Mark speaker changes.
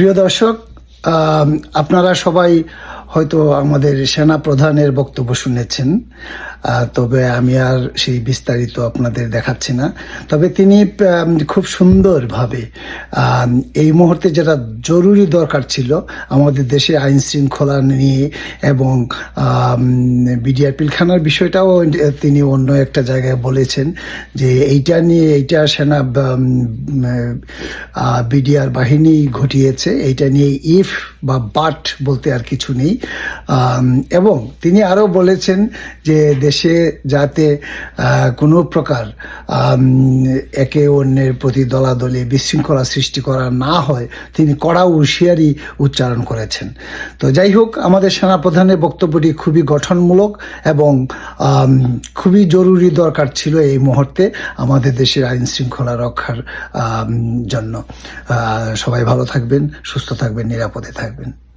Speaker 1: প্রিয় দর্শক আপনারা সবাই হয়তো আমাদের সেনা প্রধানের বক্তব্য শুনেছেন তবে আমি আর সেই বিস্তারিত আপনাদের দেখাচ্ছি না। তবে তিনি খুব সুন্দরভাবে এই মুহূর্তে যেটা জরুরি দরকার ছিল, আমাদের দেশে আইন শৃঙ্খলা নিয়ে এবং বিডিআর পিলখানার বিষয়টাও তিনি অন্য একটা জায়গায় বলেছেন যে এইটা নিয়ে, এইটা সেনা বিডিআর বাহিনী ঘটিয়েছে, এইটা নিয়ে ইফ বা বাট বলতে আর কিছু নেই। এবং তিনি আরও বলেছেন যে দেশে যাতে কোনো প্রকার একে অন্যের প্রতি দলাদলি, বিশৃঙ্খলা সৃষ্টি করা না হয়, তিনি কড়া হুঁশিয়ারি উচ্চারণ করেছেন। তো যাই হোক, আমাদের সেনাপ্রধানের বক্তব্যটি খুবই গঠনমূলক এবং খুবই জরুরি দরকার ছিল এই মুহূর্তে আমাদের দেশের আইন শৃঙ্খলা রক্ষার জন্য। সবাই ভালো থাকবেন, সুস্থ থাকবেন, নিরাপদে থাকবেন। happen.